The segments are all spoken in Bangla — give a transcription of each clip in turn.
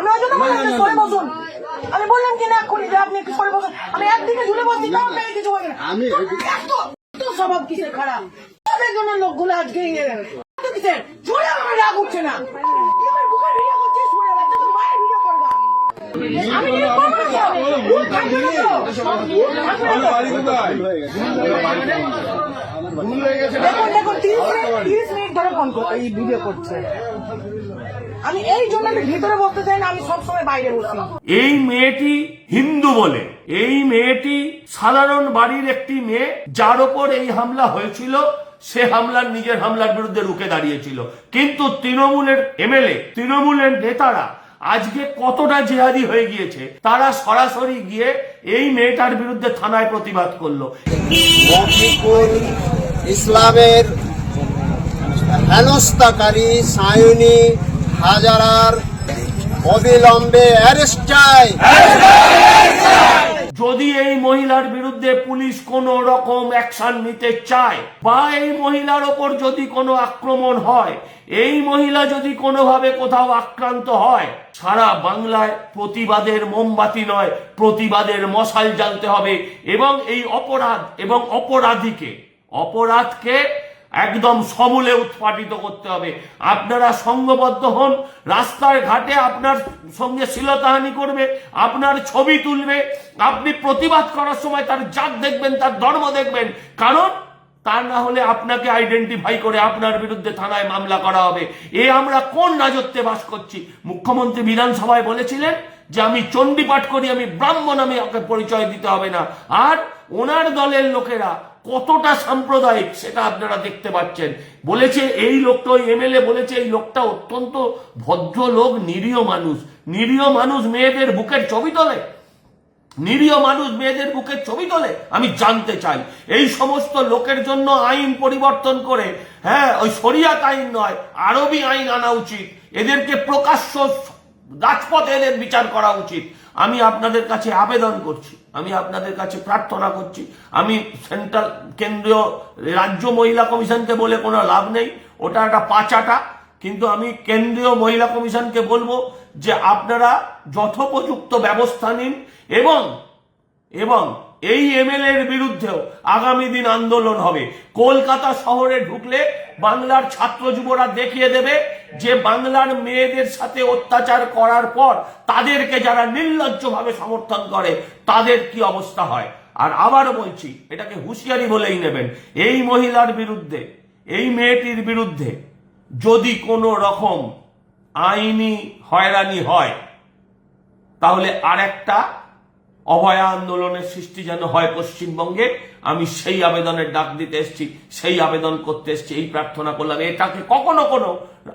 আমি ওই জন্য বললাম যে সরে বসুন। আমি বললাম কি না এক্ষুনি যে আপনি একটু সরে বসুন। আমি একদিকে ঝুলে বসছি তাও আপনাকে কিছু বলবেন আমি এত এত স্বভাব কিসের খারাপ? তাদের জন্য লোকগুলো আজকে ইয়ে কিসের? ঝুলে আমার রাগ উঠছে না। আমার বুকের ভিডিও করছিস সরে বাচ্চা তোর মায়ের ভিডিও করবা আমি ভিডিও করব? না তো। ভুল থাকবে না তো। থাকবে না তো। দেখুন দেখুন তিরিশ মিনিট তিরিশ মিনিট ধরে ফোন করতে এই ভিডিও করছে। আমি এই জন্য আমি ভিতরে বসতে চাই না আমি সবসময় বাইরে বসি। এই মেয়েটি হিন্দু বলে। এই মেয়েটি সাধারণ বাড়ির একটি মেয়ে যার ওপর এই হামলা হয়েছিল সে হামলার নিজের হামলার বিরুদ্ধে রুখে দাঁড়িয়েছিল। কিন্তু তৃণমূলের এমএলএ তৃণমূলের নেতারা আজকে কতটা জেহাদি হয়ে গিয়েছে তারা সরাসরি গিয়ে এই মেয়েটার বিরুদ্ধে থানায় প্রতিবাদ করল। ইসলামের হেনস্থাকারী সায়নী হাজারার অবিলম্বে অ্যারেস্ট যদি এই মহিলার বিরুদ্ধে পুলিশ কোন রকম অ্যাকশন নিতে চায় বা এই মহিলার ওপর যদি কোনো আক্রমণ হয়, এই মহিলা যদি কোনোভাবে কোথাও আক্রান্ত হয়, সারা বাংলায় প্রতিবাদের মোমবাতি নয়, প্রতিবাদের মশাল জ্বালতে হবে এবং এই অপরাধ এবং অপরাধীকে অপরাধকে একদম সমূলে উৎপাটিত করতে হবে। আপনারা সঙ্গবদ্ধ হন, রাস্তার ঘাটে আপনার সঙ্গে শিলতাহানি করবে, আপনার ছবি তুলবে, আপনি প্রতিবাদ করার সময় তার জাত দেখবেন, তার ধর্ম দেখবেন। কারণ তা না হলে আপনাকে আইডেন্টিফাই করে আপনার বিরুদ্ধে থানায় মামলা করা হবে। এ আমরা কোন রাজত্বে বাস করছি? মুখ্যমন্ত্রী বিধানসভায় বলেছিলেন যে আমি চণ্ডী পাঠ করি, আমি ব্রাহ্মণ আমি পরিচয় দিতে হবে না। আর ওনার দলের লোকেরা কতটা সাম্প্রদায়িক সেটা আপনারা দেখতে পাচ্ছেন। বলেছে এই লোকটা, ওই এমএলএ বলেছে এই লোকটা অত্যন্ত ভদ্র লোক নিরীহ মানুষ। নিরীহ মানুষ মেয়েদের বুকের ছবি তোলে। নিরীহ মানুষ মেয়েদের বুকের ছবি তোলে। আমি জানতে চাই, এই সমস্ত লোকের জন্য আইন পরিবর্তন করে হ্যাঁ ওই শরিয়াত আইন নয়, আরবি আইন আনা উচিত। এদেরকে প্রকাশ্য রাজপথে এদের বিচার করা উচিত। আমি আপনাদের কাছে আবেদন করছি, আমি আপনাদের কাছে প্রার্থনা করছি, আমি সেন্ট্রাল কেন্দ্রীয় রাজ্য মহিলা কমিশনকে বলে কোনো লাভ নেই, ওটা একটা পাচাটা, কিন্তু আমি কেন্দ্রীয় মহিলা কমিশনকে বলব যে আপনারা যথোপযুক্ত ব্যবস্থা নিন এবং এবং এই এমএলএ এর বিরুদ্ধেও আগামী দিন আন্দোলন হবে। কলকাতা শহরে ঢুকলে বাংলার ছাত্র যুবরা দেখিয়ে দেবে যে বাংলার মেয়েদের সাথে অত্যাচার করার পর তাদেরকে যারা নির্লজ্জভাবে সমর্থন করে, তাদের কি অবস্থা হয়? আর আবারও বলছি, এটাকে হুঁশিয়ারি বলেই নেবেন, এই মহিলার বিরুদ্ধে, এই মেয়েটির বিরুদ্ধে যদি কোনো রকম আইনি হয়রানি হয়, তাহলে আরেকটা অভয়া আন্দোলনের সৃষ্টি যেন হয় পশ্চিমবঙ্গে, আমি সেই আবেদনের ডাক দিতে এসেছি, সেই আবেদন করতে এসেছি, এই প্রার্থনা করলাম। এটাকে কখনো কোনো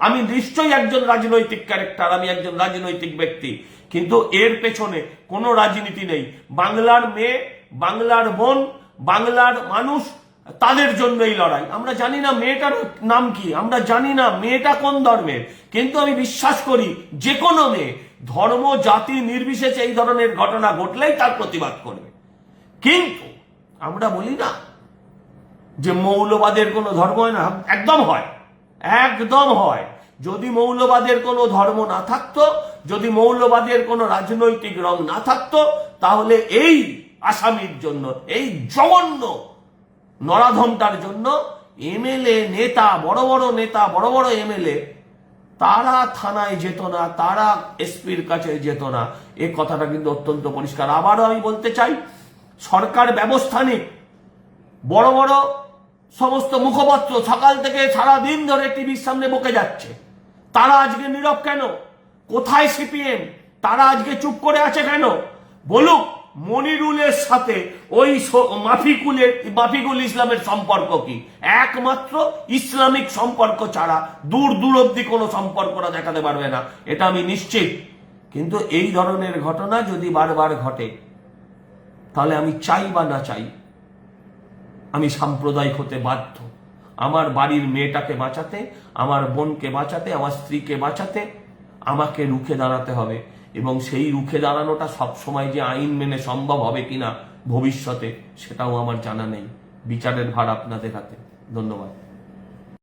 আমি নিশ্চয়ই একজন রাজনৈতিক ক্যারেক্টার আমি একজন রাজনৈতিক ব্যক্তি, কিন্তু এর পেছনে কোনো রাজনীতি নেই। বাংলার মেয়ে, বাংলার বোন, বাংলার মানুষ, তাদের জন্য এই লড়াই। আমরা জানি না মেয়েটার নাম কি, আমরা জানি না মেয়েটা কোন ধর্মের, কিন্তু আমি বিশ্বাস করি যে কোনো মেয়ে ধর্ম, জাতি নির্বিশেষে এই ধরনের ঘটনা ঘটলেই তার প্রতিবাদ করবে। কিন্তু আমরা বলি না যে মৌলবাদের কোনো ধর্ম হয় না, একদম হয় একদম হয়। যদি মৌলবাদের কোনো ধর্ম না থাকতো, যদি মৌলবাদের কোনো রাজনৈতিক রং না থাকতো, তাহলে এই আসামির জন্য, এই জঘন্য নরাধমটার জন্য এমএলএ নেতা, বড় বড় নেতা, বড় বড় এমএলএ তারা থানায় যেত না, তারা এসপির কাছে যেত না। এ কথাটা কিন্তু অত্যন্ত পরিষ্কার। আবারও আমি বলতে চাই, সরকার ব্যবস্থা নিক। বড় বড় সমস্ত মুখপত্র সকাল থেকে সারা দিন ধরে টিভির সামনে বকে যাচ্ছে। তারা আজকে নীরব কেন? কোথায় সিপিএম? তারা আজকে চুপ করে আছে কেন? বলুক মনিরুলের সাথে ওই মাফিকুলের, মাফিকুল ইসলামের সম্পর্ক কি? একমাত্র ইসলামিক সম্পর্ক ছাড়া দূর দূর অব্দি কোনো সম্পর্কটা দেখাতে পারবে না। এটা আমি নিশ্চিত। কিন্তু এই ধরনের ঘটনা যদি বারবার ঘটে, তাহলে আমি চাই বা না চাই, আমি সাম্প্রদায়িক হতে বাধ্য। আমার বাড়ির মেয়েটাকে বাঁচাতে, আমার বোনকে বাঁচাতে, আমার স্ত্রীকে বাঁচাতে আমাকে রুখে দাঁড়াতে হবে। এবং সেই রুখে দাঁড়ানোটা সবসময় যে আইন মেনে সম্ভব হবে কিনা ভবিষ্যতে, সেটাও আমার জানা নেই। বিচারের ভার আপনাদের হাতে। ধন্যবাদ।